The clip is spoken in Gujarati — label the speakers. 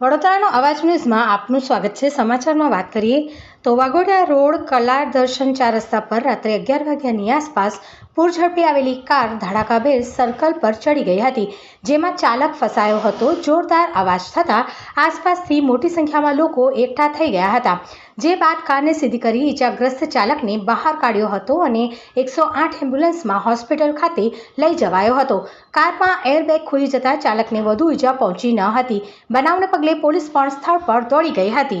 Speaker 1: વડોદરાનો અવાજ ન્યૂઝમાં આપનું સ્વાગત છે. સમાચારમાં વાત કરીએ તો વાગોડિયા રોડ કલાર દર્શન ચાર રસ્તા પર રાત્રે અગિયાર વાગ્યાની આસપાસ પૂર ઝડપી આવેલી કાર ધડાકાભેર સર્કલ પર ચડી ગઈ હતી, જેમાં ચાલક ફસાયો હતો. જોરદાર અવાજ થતાં આસપાસથી મોટી સંખ્યામાં લોકો એકઠા થઈ ગયા હતા, જે બાદ કારને સીધી કરી ઈજાગ્રસ્ત ચાલકને બહાર કાઢ્યો હતો અને એકસો આઠ એમ્બ્યુલન્સમાં હોસ્પિટલ ખાતે લઈ જવાયો હતો. કારમાં એરબેગ ખુલી જતાં ચાલકને વધુ ઈજા પહોંચી ન હતી. બનાવને પગલે પોલીસ પણ સ્થળ પર દોડી ગઈ હતી.